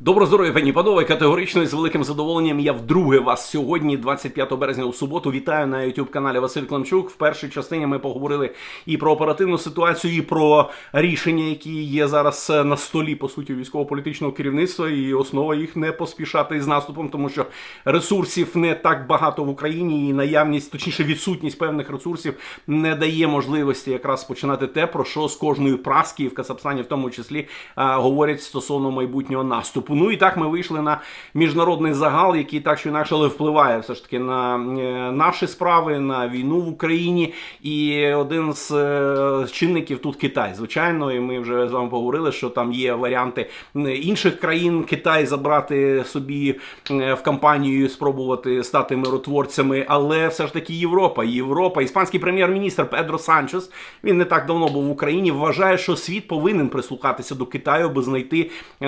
Добро здоров'я, пані панове, категорично і з великим задоволенням я вдруге вас сьогодні, 25 березня у суботу, вітаю на youtube каналі Василь Климчук. В першій частині ми поговорили і про оперативну ситуацію, і про рішення, які є зараз е, на столі по суті військово-політичного керівництва, і основа їх не поспішати з наступом, тому що ресурсів не так багато в Україні, і наявність, точніше, відсутність певних ресурсів не дає можливості якраз починати те, про що з кожної праски і в Кацапстані, в тому числі, говорять стосовно майбутнього наступу. Ну і так ми вийшли на міжнародний загал, який так чи інакше але впливає все ж таки на е, наші справи, на війну в Україні. І один з е, чинників тут Китай. Звичайно, і ми вже з вами поговорили, що там є варіанти інших країн Китай забрати собі е, в кампанію, спробувати стати миротворцями, але все ж таки Європа, Європа, іспанський прем'єр-міністр Педро Санчес. Він не так давно був в Україні. Вважає, що світ повинен прислухатися до Китаю, аби знайти е,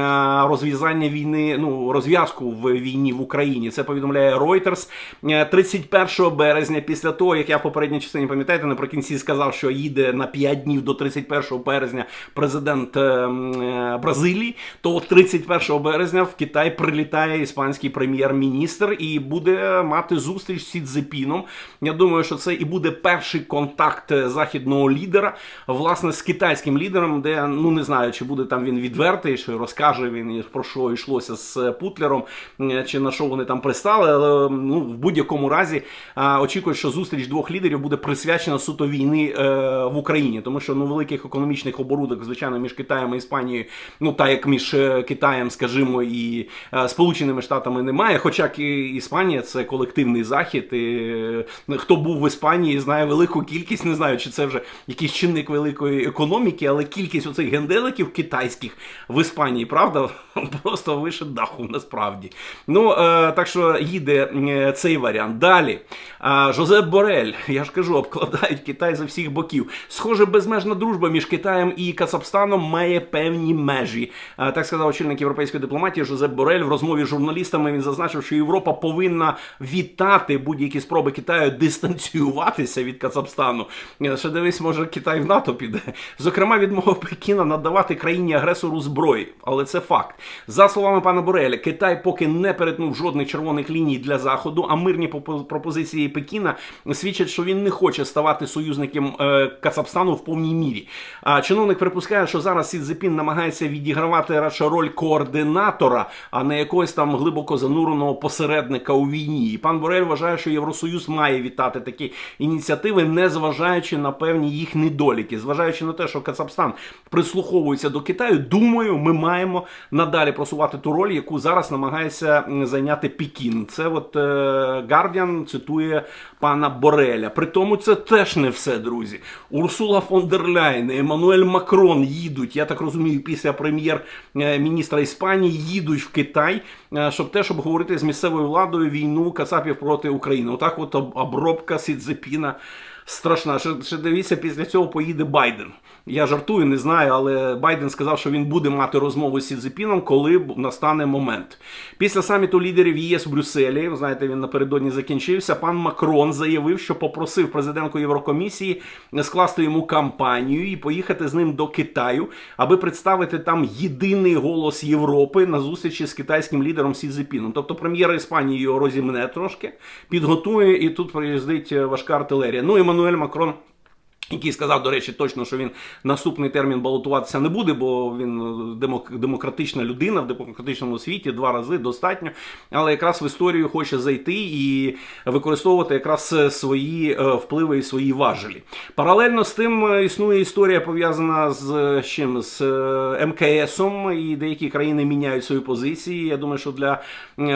розв'язання війни, ну розв'язку в війні в Україні. Це повідомляє Reuters. Е, 31 березня, після того як я в попередній частині пам'ятаєте, наприкінці сказав, що їде на 5 днів до 31 березня президент е, м, е, Бразилії. То от 31 березня в Китай прилітає іспанський прем'єр-міністр і буде мати зустріч з Цзепіном. Я думаю, що це і буде перший контакт е, західного лідера, власне, з китайським лідером, де ну не знаю, чи буде там він відвертий, чи розкаже він про що йшлося з Путлером, е, чи на що вони там пристали. Але ну в будь-якому разі очікують, що зустріч двох лідерів буде присвячена суто війни е, в Україні, тому що ну великих економічних оборудок, звичайно, між Китаєм і Іспанією, ну так як між е, Китаєм, скажімо, і Сполученими Штатами немає. Хоча і Іспанія це колективний захід. І, хто був в Іспанії, знає велику кількість. Не знаю, чи це вже якийсь чинник великої економіки, але кількість оцих генделиків китайських в Іспанії, правда, просто вище даху насправді. Ну е, так що їде е, цей варіант. Далі Жозеп Борель, я ж кажу, обкладають Китай за всіх боків. Схоже, безмежна дружба між Китаєм і Казахстаном має певні межі. Так сказав очільник європейської дипломатії Жозеп Борель в розмові з журналістами. Він зазначив, що Європа повинна вітати будь-які спроби Китаю дистанціюватися від Казахстану. Е, Ще дивись, може Китай в НАТО піде. Зокрема, відмова Пекіна надавати країні агресору зброї, але це факт. За словами пана Бореля, Китай поки не перетнув жодних червоних ліній для заходу, а мирні пропозиції Пекіна свідчать, що він не хоче ставати союзником е, Кацапстану в повній мірі. А чиновник припускає, що зараз Сі Цзепін намагається відігравати радше роль координатора, а не якогось там глибоко зануреного посередника у війні. І пан Борель вважає, що Євросоюз має вітати такі ініціативи, незважаючи на певні їх недоліки, зважаючи на те, що Кацапстан прислуховується до Китаю. Думаю, ми маємо надалі просувати ту роль, яку зараз намагається зайняти Пекін. Це от е, цитує пана Бореля. При тому це теж не все, друзі. Урсула фон дер Ляйн, Еммануель Макрон їдуть. Я так розумію, після прем'єр-міністра Іспанії їдуть в Китай, е, щоб теж обговорити з місцевою владою війну Кацапів проти України. Отак, от обробка Сідзепіна страшна. Ще, ще дивіться, після цього поїде Байден. Я жартую, не знаю, але Байден сказав, що він буде мати розмову з Сідзепіном, коли настане момент. Після саміту лідерів ЄС в Брюсселі, ви знаєте, він напередодні закінчився. Пан Макрон заявив, що попросив президентку Єврокомісії скласти йому кампанію і поїхати з ним до Китаю, аби представити там єдиний голос Європи на зустрічі з китайським лідером Сі Цзепіном. Тобто прем'єр Іспанії його розімне трошки, підготує, і тут приїздить важка артилерія. Ну, Еммануель Макрон. Який сказав, до речі, точно, що він наступний термін балотуватися не буде, бо він е, демок- демократична людина в демократичному світі два рази достатньо. Але якраз в історію хоче зайти і використовувати якраз е, свої е, впливи і свої важелі. Паралельно з тим існує історія пов'язана з чим з МКСом, і деякі країни міняють свої позиції. Я думаю, що для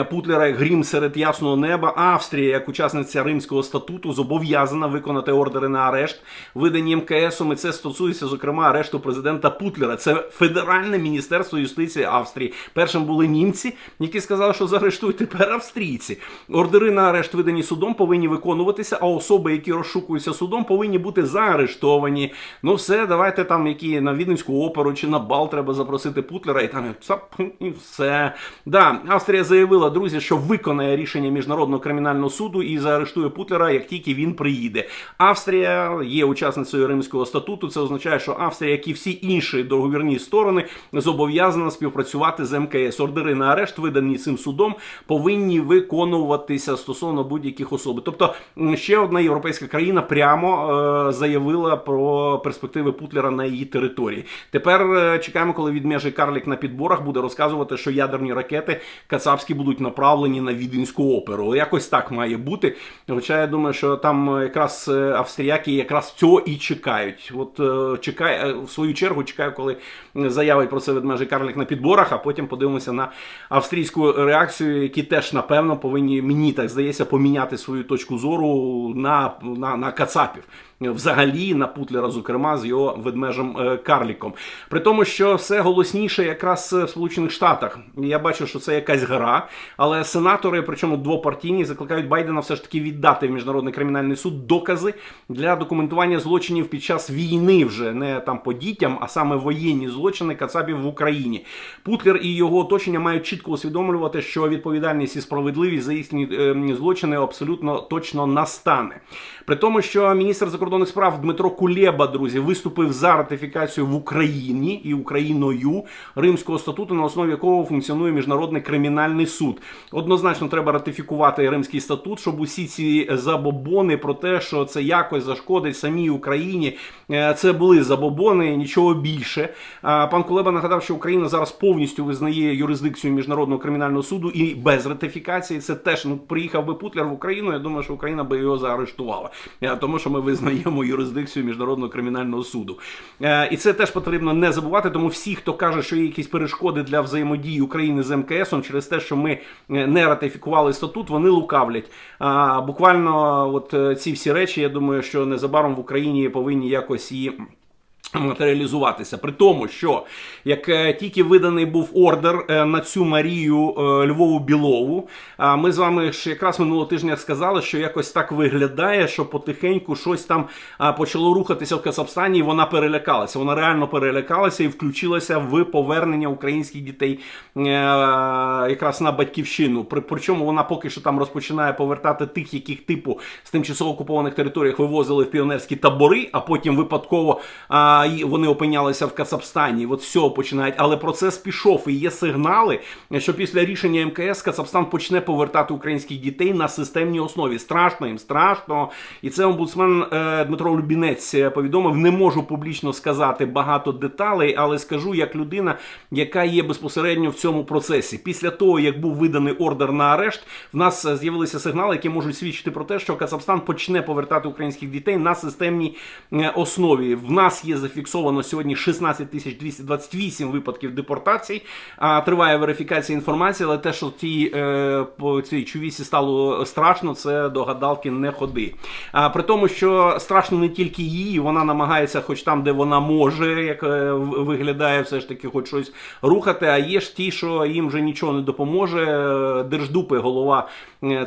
Путлера як грім серед ясного неба Австрія, як учасниця Римського статуту, зобов'язана виконати ордери на арешт, видані МКСом. І це стосується, зокрема, арешту президента Путлера. Це Федеральне міністерство юстиції Австрії. Першим були німці, які сказали, що заарештують тепер австрійці. Ордери на арешт видані судом повинні виконуватися, а особи, які розшукуються судом, повинні бути заарештовані. Ну все, давайте там, які на Віденську оперу чи на бал треба запросити Путлера, і там цап, і все. Да, Австрія заявила, друзі, що виконає рішення міжнародного кримінального суду і заарештує Путлера, як тільки він приїде. Австрія є учасником учасницею Римського статуту. Це означає, що Австрія, як і всі інші договірні сторони, зобов'язана співпрацювати з МКС. Ордери на арешт, видані цим судом, повинні виконуватися стосовно будь-яких особ. Тобто ще одна європейська країна прямо е, заявила про перспективи Путлера на її території. Тепер е, чекаємо, коли відмежий Карлік на підборах буде розказувати, що ядерні ракети кацапські будуть направлені на віденську оперу. Якось так має бути. Хоча я думаю, що там якраз е, австріяки якраз цього і чекають. От е, чекає е, в свою чергу, чекаю, коли заявить про це ведмежий карлик на підборах, а потім подивимося на австрійську реакцію, які теж напевно повинні мені так здається поміняти свою точку зору на, на, на кацапів. Взагалі на Путлера, зокрема, з його ведмежем е, Карліком. При тому, що все голосніше якраз в Сполучених Штатах. Я бачу, що це якась гра, але сенатори, причому двопартійні, закликають Байдена все ж таки віддати в міжнародний кримінальний суд докази для документування злочинів під час війни, вже не там по дітям, а саме воєнні злочини Кацапів в Україні. Путлер і його оточення мають чітко усвідомлювати, що відповідальність і справедливість за їхні е, злочини абсолютно точно настане. При тому, що міністр закордонних справ Дмитро Кулеба, друзі, виступив за ратифікацію в Україні і Україною Римського статуту, на основі якого функціонує міжнародний кримінальний суд. Однозначно треба ратифікувати Римський статут, щоб усі ці забобони про те, що це якось зашкодить самій Україні, е, це були забобони, нічого більше. Пан Кулеба нагадав, що Україна зараз повністю визнає юрисдикцію міжнародного кримінального суду і без ратифікації це теж ну приїхав би Путлер в Україну. Я думаю, що Україна би його заарештувала, тому що ми визнаємо юрисдикцію міжнародного кримінального суду. Е, І це теж потрібно не забувати. Тому всі, хто каже, що є якісь перешкоди для взаємодії України з МКСом через те, що ми е, не ратифікували статут, вони лукавлять. Буквально, от е, ці всі речі, я думаю, що незабаром в Україні повинні якось і. Матеріалізуватися при тому, що як е, тільки виданий був ордер е, на цю Марію е, Львову Білову, ми з вами ж якраз минулого тижня сказали, що якось так виглядає, що потихеньку щось там почало рухатися в Казахстані, і вона перелякалася. Вона реально перелякалася і включилася в повернення українських дітей якраз на батьківщину. При причому вона поки що там розпочинає повертати тих, яких типу з тимчасово окупованих територіях вивозили в піонерські табори, а потім випадково. І вони опинялися в Кацапстані. От з починають. Але процес пішов і є сигнали, що після рішення МКС Кацапстан почне повертати українських дітей на системній основі. Страшно їм, страшно. І це омбудсмен е, Дмитро Любінець повідомив. Не можу публічно сказати багато деталей, але скажу як людина, яка є безпосередньо в цьому процесі. Після того, як був виданий ордер на арешт, в нас е, з'явилися сигнали, які можуть свідчити про те, що Кацапстан почне повертати українських дітей на системній е, основі. В нас є зафіксовано сьогодні 16 тисяч 228 випадків депортацій. А триває верифікація інформації, але те, що ті е, по цій чувісі стало страшно, це до гадалки не ходи. А при тому, що страшно не тільки їй, вона намагається, хоч там, де вона може, як е, виглядає, все ж таки, хоч щось рухати. А є ж ті, що їм вже нічого не допоможе. Е, Держдупи, голова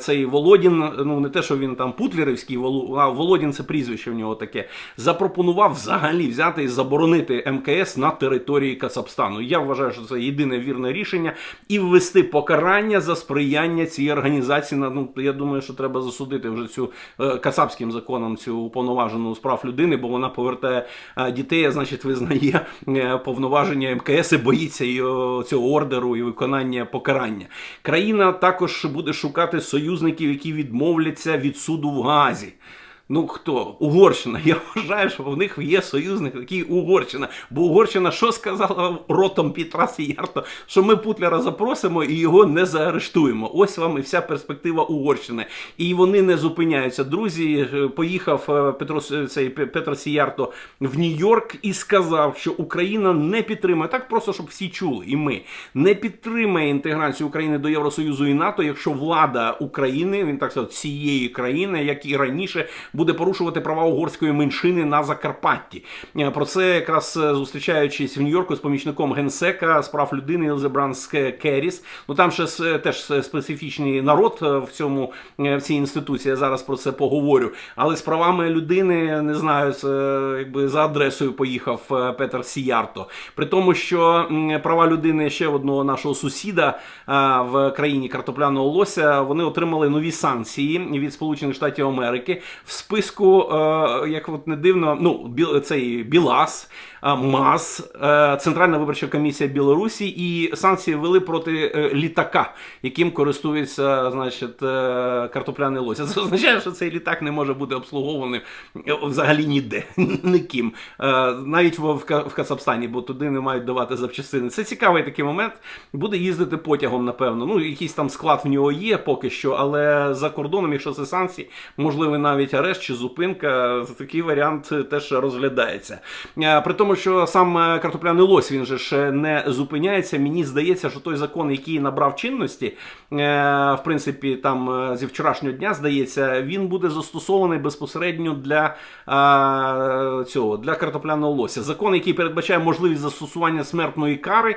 цей Володін, ну не те, що він там путлерівський, а Володін це прізвище в нього таке. Запропонував взагалі взяти і заборонити МКС на території Кацапстану. Я вважаю, що це єдине вірне рішення і ввести покарання за сприяння цій організації. Ну я думаю, що треба засудити вже цю е, кацапським законом цю уповноважену з прав людини, бо вона повертає е, дітей, а значить визнає е, повноваження МКС і боїться цього ордеру і виконання покарання. Країна також буде шукати союзників, які відмовляться від суду в Газі. Ну хто? Угорщина. Я вважаю, що в них є союзник, такий Угорщина. Бо Угорщина що сказала ротом Петра Сіярто, що ми Путлера запросимо і його не заарештуємо. Ось вам і вся перспектива Угорщини. І вони не зупиняються. Друзі, е, поїхав е, Петро цей Пе- Петро Сіярто в Нью-Йорк і сказав, що Україна не підтримує так просто, щоб всі чули, і ми не підтримає інтеграцію України до Євросоюзу і НАТО, якщо влада України, він так сказав, цієї країни, як і раніше, буде порушувати права угорської меншини на Закарпатті. Е, Про це якраз е, зустрічаючись в Нью-Йорку з помічником генсека з прав людини Ілзебранс Керіс. Ну там ще теж специфічний народ е, в цьому е, в цій інституції. Я зараз про це поговорю. Але з правами людини не знаю, це е, якби за адресою поїхав е, Петер Сіярто. При тому, що права людини ще одного нашого сусіда в країні картопляного лося вони отримали нові санкції від Сполучених Штатів Америки в списку, е, як от не дивно, ну, бі цей Білас, МАЗ, е, Центральна виборча комісія Білорусі і санкції ввели проти е, літака, яким користується значить, е, картопляний лось. Це означає, що цей літак не може бути обслугований взагалі ніде, ніким. Навіть в, в Ка- Казахстані, бо туди не мають давати запчастини. Це цікавий такий момент. Буде їздити потягом, напевно. Ну, якийсь там склад в нього є поки що, але за кордоном, якщо це санкції, можливий навіть арешт чи зупинка. Такий варіант теж розглядається. При тому, що сам е, картопляний лось він же ж не зупиняється. Мені здається, що той закон, який набрав чинності, е, в принципі, там е, зі вчорашнього дня здається, він буде застосований безпосередньо для цього для картопляного лося. Закон, який передбачає можливість застосування смертної кари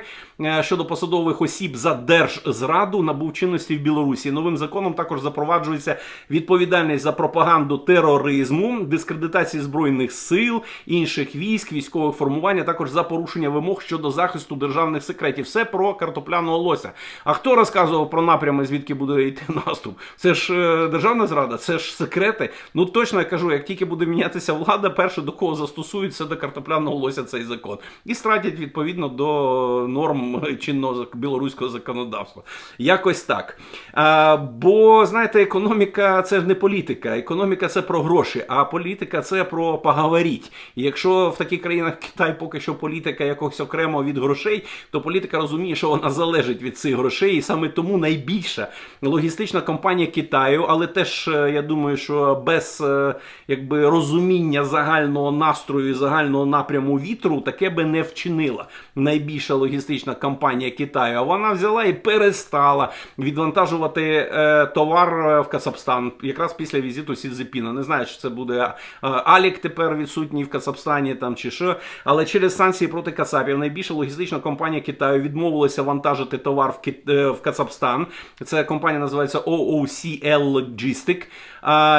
щодо посадових осіб за держзраду, набув чинності в Білорусі. Новим законом також запроваджується відповідальність за пропаганду тероризму, дискредитації збройних сил, інших військ, військових формувань, а також за порушення вимог щодо захисту державних секретів. Все про картопляного лося. А хто розказував про напрями, звідки буде йти наступ? Це ж е, державна зрада, це ж секрети. Ну точно я кажу, як тільки буде мінятися влада, перше до кого застосують, це до картопляного лося цей закон. І стратять відповідно до норм чинного білоруського законодавства. Якось так. А, бо, знаєте, економіка це ж не політика. Економіка це про гроші, а політика це про поговоріть. І якщо в таких країнах Китай поки що політика якось окремо від грошей, то політика розуміє, що вона залежить від цих грошей, і саме тому найбільша логістична компанія Китаю, але теж е, я думаю, що без е, якби розуміння загального настрою і загального напряму вітру таке би не вчинила найбільша логістична компанія Китаю. А вона взяла і перестала відвантажувати е, товар е, в Кацапстан якраз після візиту Сі Цзепіна. Не знаю, чи це буде Алік тепер відсутній в Кацапстані там чи що. Але через санкції проти Кацапів найбільша логістична компанія Китаю відмовилася вантажити товар в, Кит... е, в Кацапстан. Це компанія називається OOCL Logistic.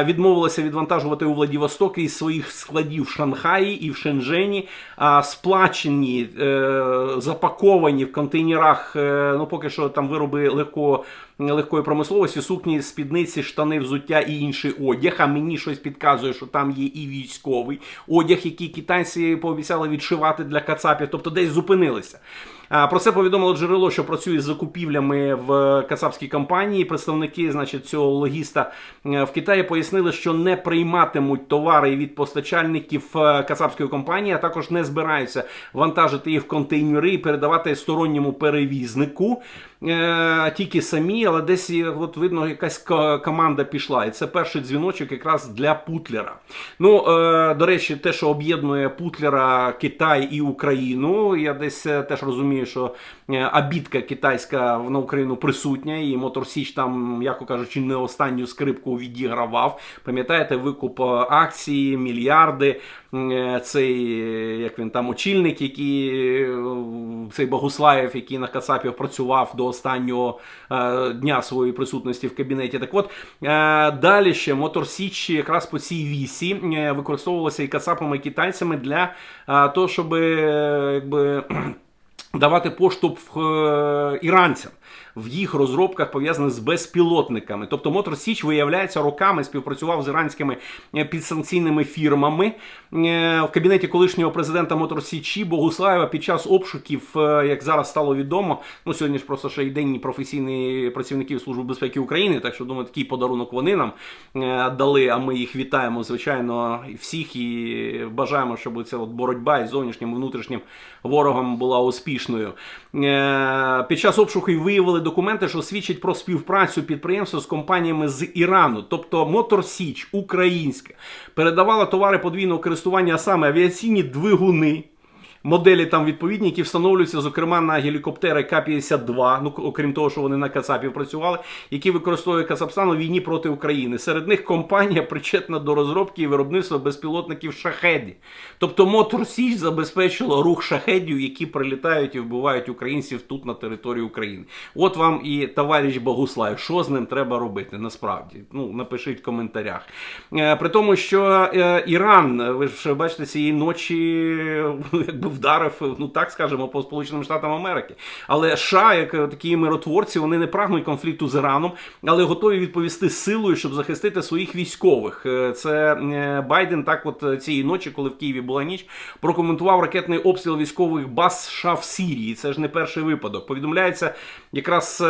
Відмовилася відвантажувати у Владивосток із своїх складів в Шанхаї і в Шенжені. Сплачені, е, запаковані в контейнерах. е, Ну, поки що там вироби легкого легкої промисловості, сукні, спідниці, штани, взуття і інший одяг. А мені щось підказує, що там є і військовий одяг, який китайці пообіцяли відшивати для кацапів, тобто десь зупинилися. Про це повідомило джерело, що працює з закупівлями в кацапській компанії. Представники, значить, цього логіста е, в Китаї пояснили, що не прийматимуть товари від постачальників е, кацапської компанії, а також не збираються вантажити їх в контейнери і передавати сторонньому перевізнику. Е, Тільки самі, але десь от видно, якась команда пішла. І це перший дзвіночок якраз для Путлера. Ну, е, до речі, те, що об'єднує Путлера, Китай і Україну, я десь е, теж розумію, що е, обідка китайська на Україну присутня, і Мотор Січ там, яко кажучи, не останню скрипку відігравав. Пам'ятаєте, викуп е, акції, мільярди. Е, Цей е, як він там очільник, який е, цей Богуслаєв, який на Кацапів працював до останнього е, дня своєї присутності в кабінеті. Так от е, далі ще Мотор Січ якраз по цій вісі е, використовувалася і Кацапами, і китайцями для е, того, щоб е, якби. Давати поштовх е, іранцям в їх розробках пов'язаних з безпілотниками. Тобто Мотор Січ, виявляється, роками співпрацював з іранськими е, підсанкційними фірмами. Е, В кабінеті колишнього президента Мотор Січі Богуслаєва під час обшуків, е, як зараз стало відомо, ну сьогодні ж просто ще й день професійний працівників Служби безпеки України, так що думаю, такий подарунок вони нам дали. А ми їх вітаємо, звичайно, всіх і бажаємо, щоб ця от боротьба із зовнішнім і внутрішнім ворогом була успішною. Під час обшуку виявили документи, що свідчать про співпрацю підприємства з компаніями з Ірану, тобто Мотор Січ, українська, передавала товари подвійного користування, саме авіаційні двигуни. Моделі там відповідні, які встановлюються, зокрема, на гелікоптери К-52, ну окрім того, що вони на Кацапів працювали, які використовує Казахстан у війні проти України. Серед них компанія причетна до розробки і виробництва безпілотників шахеді. Тобто Мотор Січ забезпечило рух шахедів, які прилітають і вбивають українців тут на території України. От вам і товариш Богуслав, що з ним треба робити насправді. Ну напишіть в коментарях. Е, При тому, що е, Іран, ви ж бачите, цієї ночі якби вдарив, ну так скажемо, по Сполученим Штатам Америки. Але США, як е, такі миротворці, вони не прагнуть конфлікту з Іраном, але готові відповісти силою, щоб захистити своїх військових. Е, Це е, Байден так, от цієї ночі, коли в Києві була ніч, прокоментував ракетний обстріл військових баз США в Сирії. Це ж не перший випадок. Повідомляється, якраз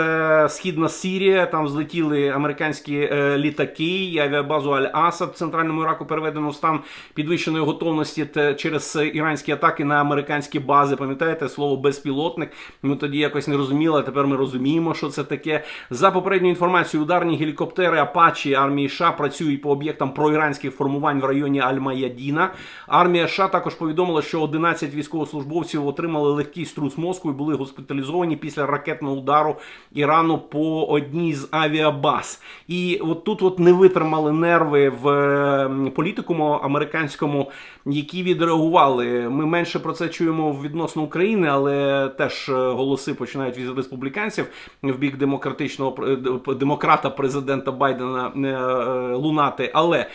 східна Сирія, там злетіли американські літаки, і авіабазу Аль-Асад в центральному Іраку переведено в стан підвищеної готовності через іранські атаки на американські бази. Пам'ятаєте слово безпілотник? Ми тоді якось не розуміли. Тепер ми розуміємо, що це таке. За попередньою інформацією, ударні гелікоптери Апачі армії США працюють по об'єктам проіранських формувань в районі Аль-Маядіна. Армія США також повідомила, що 11 військовослужбовців отримали легкий струс мозку і були госпіталізовані після ракетного удару Ірану по одній з авіабаз. І от тут от не витримали нерви в е, політикуму американському, які відреагували. Ми менше про це чуємо відносно України, але теж е, голоси починають від республіканців в бік демократичного е, демократа президента Байдена е, лунати. Але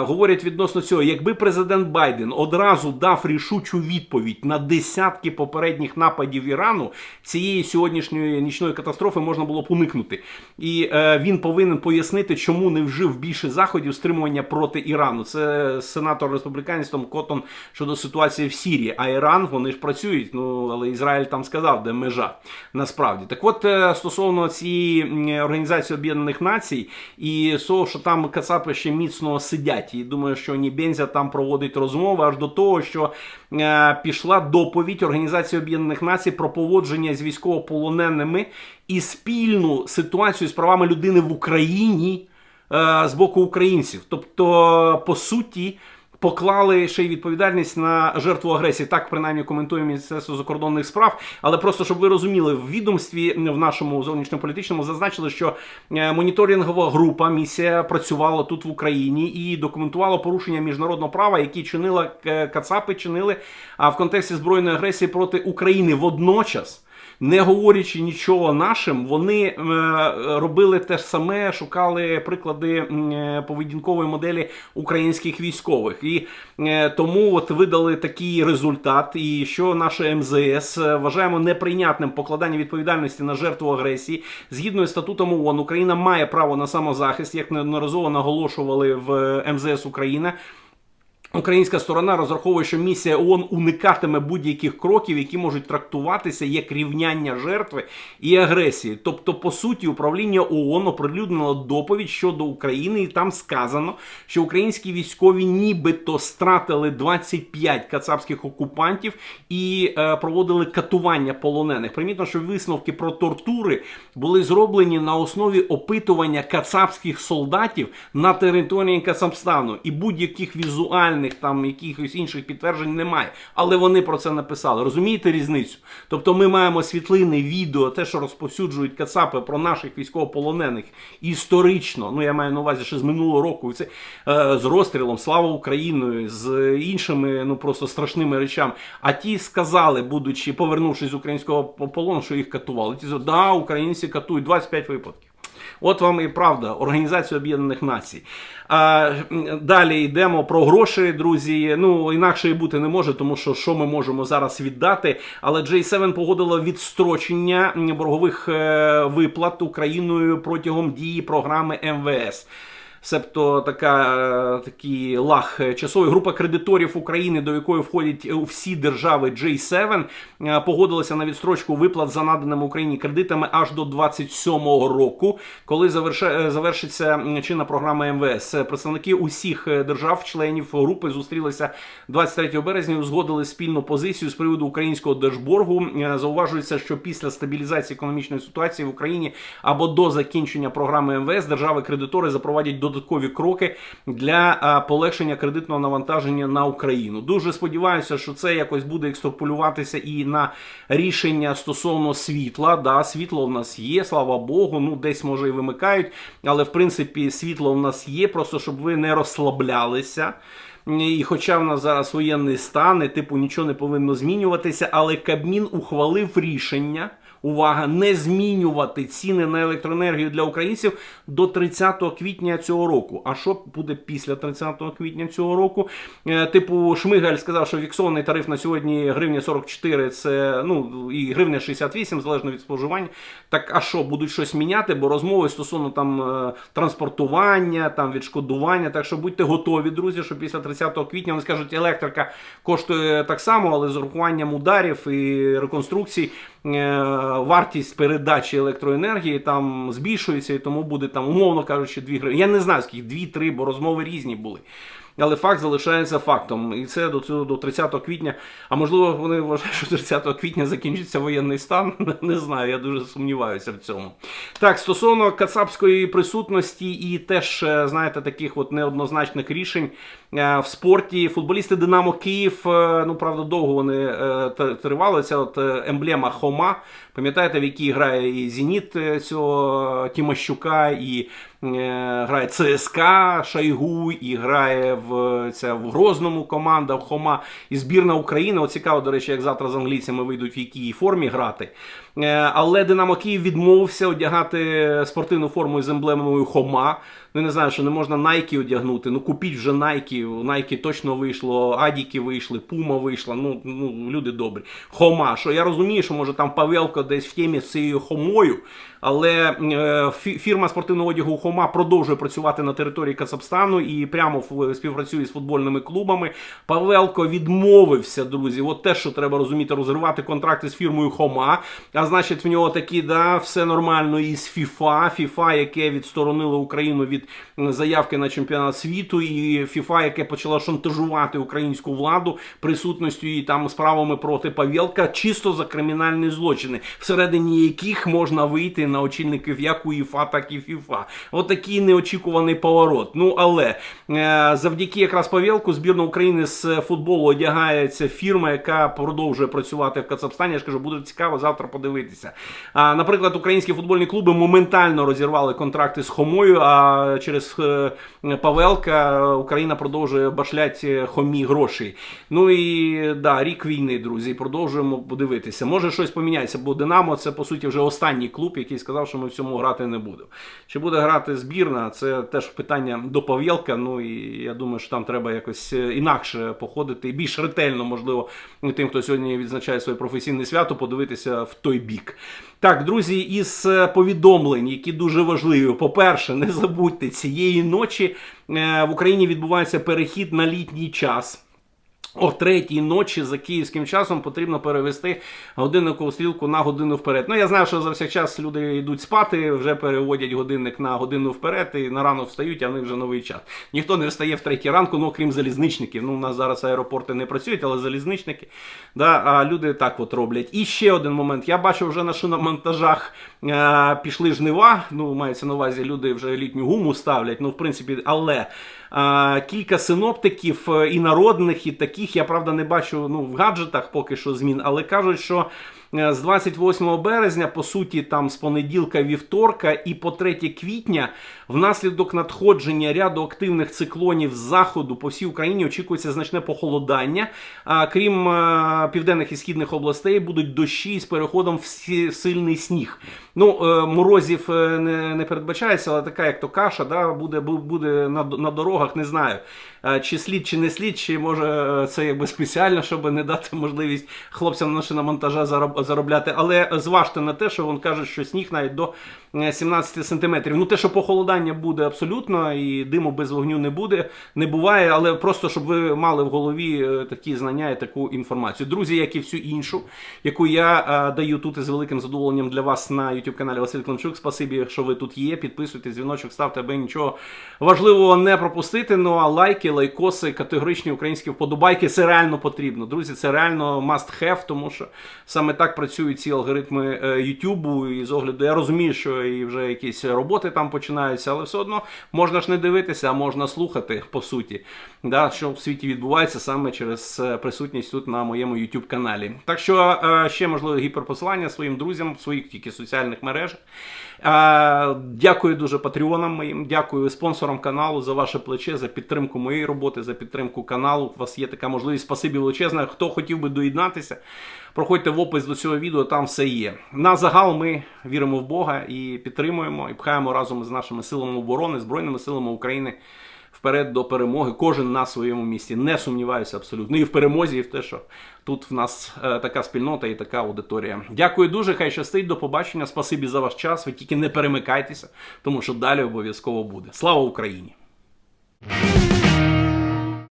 говорять відносно цього, якби президент Байден одразу дав рішучу відповідь на десятки попередніх нападів Ірану, цієї сьогоднішньої нічної катастрофи можна було б уникнути. І він повинен пояснити, чому не вжив більше заходів стримування проти Ірану. Це сенатор республіканець Том щодо ситуації в Сірії. А Іран вони ж працюють. Ну але Ізраїль там сказав, де межа насправді. Так от е, стосовно цієї організації Об'єднаних Націй і того, що там Кацапи ще міцно сидять. І думаю, що Нібензя там проводить розмови аж до того, що е, пішла доповідь Організації Об'єднаних Націй про поводження з військовополоненими і спільну ситуацію з правами людини в Україні е, з боку українців. Тобто, по суті. Поклали ще й відповідальність на жертву агресії. Так принаймні коментує Міністерство закордонних справ. Але просто щоб ви розуміли, в відомстві в нашому зовнішньополітичному зазначили, що е, моніторингова група місія працювала тут в Україні і документувала порушення міжнародного права, які чинила е, Кацапи, чинили а в контексті збройної агресії проти України водночас не говорячи нічого нашим, вони е, робили те ж саме, шукали приклади е, поведінкової моделі українських військових. І е, тому от видали такий результат. І що наше МЗС вважаємо неприйнятним покладання відповідальності на жертву агресії. Згідно з статутом ООН, Україна має право на самозахист, як неодноразово наголошували в МЗС Україна. Українська сторона розраховує, що місія ООН уникатиме будь-яких кроків, які можуть трактуватися як рівняння жертви і агресії. Тобто, по суті, управління ООН оприлюднило доповідь щодо України, і там сказано, що українські військові нібито стратили 25 кацапських окупантів і е, проводили катування полонених. Примітно, що висновки про тортури були зроблені на основі опитування кацапських солдатів на території Кацапстану і будь-яких візуальних там якихось інших підтверджень немає. Але вони про це написали. Розумієте різницю? Тобто ми маємо світлини, відео, те, що розповсюджують кацапи про наших військовополонених історично. Ну я маю на увазі ще з минулого року. Це е, з розстрілом Слава Україною, з іншими ну просто страшними речами. А ті сказали, будучи повернувшись з українського полону, що їх катували. Ті сказали, да, українці катують 25 випадків. От вам і правда, Організація Об'єднаних Націй. А, далі йдемо про гроші, друзі. Ну інакше і бути не може, тому що що ми можемо зараз віддати. Але J7 погодила відстрочення боргових е, виплат Україною протягом дії програми МВС. Себто така е, такий лаг е, група кредиторів України, до якої входять всі держави J7, е, погодилася на відстрочку виплат за наданими Україні кредитами аж до 27-го року, коли е, завершиться чинна програма МВС. Представники усіх держав-членів групи зустрілися 23 березня. і Узгодили спільну позицію з приводу українського держборгу. Зауважується, що після стабілізації економічної ситуації в Україні або до закінчення програми МВС держави-кредитори запровадять додаткові кроки для полегшення кредитного навантаження на Україну. Дуже сподіваюся, що це якось буде екстраполюватися і на рішення стосовно світла. Да, світло в нас є, слава Богу. Ну десь може і вимикають, але в принципі світло в нас є, просто щоб ви не розслаблялися. І хоча в нас зараз воєнний стан, і типу нічого не повинно змінюватися, але Кабмін ухвалив рішення увага, не змінювати ціни на електроенергію для українців до 30 квітня цього року. А що буде після 30 квітня цього року? Е, Типу, Шмигаль сказав, що фіксований тариф на сьогодні гривня 44, це ну і гривня 68, залежно від споживання. Так а що, будуть щось міняти? Бо розмови стосовно там е, транспортування, там відшкодування. Так що будьте готові, друзі, що після 30 квітня вони скажуть, електрика коштує так само, але з урахуванням ударів і реконструкцій е, вартість передачі електроенергії там збільшується, і тому буде там, умовно кажучи, 2 гривні. Я не знаю скільки 2-3, бо розмови різні були. Але факт залишається фактом. І це до цього до 30 квітня. А можливо, вони вважають, що 30 квітня закінчиться воєнний стан. Не знаю, я дуже сумніваюся в цьому. Так, стосовно кацапської присутності і теж, е, знаєте, таких от неоднозначних рішень е, в спорті. Футболісти Динамо Київ, е, ну правда, довго вони тривали. Це от емблема Хома. Пам'ятаєте, в якій грає і Зеніт е, цього Тімощука, і е, грає ЦСКА Шайгу, і грає в, ця, в Грозному команда в Хома і збірна України. От цікаво, до речі, як завтра з англійцями вийдуть в якій формі грати. Е, Але Динамо Київ відмовився одягати спортивну форму з емблемою Хома. Ну, не знаю, що не можна Nike одягнути. Ну купіть вже Nike. Nike точно вийшло, Адіки вийшли, Пума вийшла. Ну, ну люди добрі. Хома. Що я розумію, що може там Павелко десь в темі з цією хомою. Але е, фірма спортивного одягу Хома продовжує працювати на території Казахстану і прямо співпрацює з футбольними клубами. Павелко відмовився, друзі. От те, що треба розуміти, розривати контракти з фірмою Хома. А значить, в нього такі, да, все нормально із ФІФА. ФІФА, яке відсторонило Україну від м, заявки на чемпіонат світу, і ФІФА, яке почало шантажувати українську владу присутністю і там справами проти Павелка, чисто за кримінальні злочини, всередині яких можна вийти на очільників як УЄФА, так і ФІФА. От такий неочікуваний поворот. Ну але е, завдяки якраз Павелку збірна України з футболу одягається фірма, яка продовжує працювати в Кацапстані. Я ж кажу, буде цікаво завтра подивитися. Наприклад, українські футбольні клуби моментально розірвали контракти з Хомою. А через е, Павелка Україна продовжує башляти Хомі грошей. Ну і да, рік війни, друзі. Продовжуємо подивитися. Може щось поміняється, бо Динамо це по суті вже останній клуб, який сказав, що ми в цьому грати не будемо. Чи буде грати збірна? Це теж питання до Павелка. Ну і я думаю, що там треба якось е, інакше походити і більш ретельно, можливо, тим, хто сьогодні відзначає своє професійне свято, подивитися в той бік. Так, друзі, із е, повідомлень, які дуже важливі. По-перше, не забудьте, цієї ночі е, в Україні відбувається перехід на літній час. О третій ночі за київським часом потрібно перевести годинникову стрілку на годину вперед. Ну я знаю, що за час люди йдуть спати, вже переводять годинник на годину вперед і на ранок встають, а в них вже новий час. Ніхто не встає в третій ранку, ну окрім залізничників. Ну у нас зараз аеропорти не працюють, але залізничники. Да, а люди так от роблять. І ще один момент. Я бачу вже на шиномонтажах е, пішли жнива. Ну мається на увазі, люди вже літню гуму ставлять. Ну в принципі, але. Кілька синоптиків е, і народних, і таких. Я правда не бачу ну, в гаджетах поки що змін, але кажуть, що з 28 березня, по суті, там з понеділка вівторка і по 3 квітня, внаслідок надходження ряду активних циклонів з заходу по всій Україні очікується значне похолодання. А крім е, південних і східних областей, будуть дощі з переходом в сильний сніг. Ну, е, морозів е, не, передбачається, але така, як то каша, да, буде, буде на, на дорогах, не знаю. Е, Чи слід, чи не слід, чи може е, це якби спеціально, щоб не дати можливість хлопцям на шиномонтажа зароб- заробляти. Але зважте на те, що він каже, що сніг навіть до е, 17 сантиметрів. Ну, те, що похолодання буде абсолютно, і диму без вогню не буде, не буває, але просто щоб ви мали в голові е, такі знання і таку інформацію. Друзі, як і всю іншу, яку я е, даю тут із великим задоволенням для вас на YouTube каналі Василь Климчук. Спасибі, що ви тут є. Підписуйтесь, дзвіночок, ставте, аби нічого важливого не пропустити. Ну а лайки, лайкоси, категоричні українські вподобайки це реально потрібно. Друзі, це реально must have, тому що саме так працюють ці алгоритми е, YouTube. І з огляду я розумію, що і вже якісь роботи там починаються, але все одно можна ж не дивитися, а можна слухати по суті, да, що в світі відбувається саме через е, присутність тут на моєму YouTube каналі. Так що е, ще можливо гіперпосилання своїм друзям в своїх тільки соціальних мережах. Дякую дуже патреонам моїм, дякую спонсорам каналу за ваше плече, за підтримку моєї роботи, за підтримку каналу. У вас є така можливість. Спасибі величезне. Хто хотів би доєднатися, проходьте в опис до цього. відео, там все є. На загал ми віримо в Бога і підтримуємо, і пхаємо разом з нашими силами оборони, Збройними силами України вперед до перемоги. Кожен на своєму місці. Не сумніваюся абсолютно. І в перемозі, і в те, що тут в нас е, така спільнота і така аудиторія. Дякую дуже. Хай щастить. До побачення. Спасибі за ваш час. Ви тільки не перемикайтеся, тому що далі обов'язково буде. Слава Україні!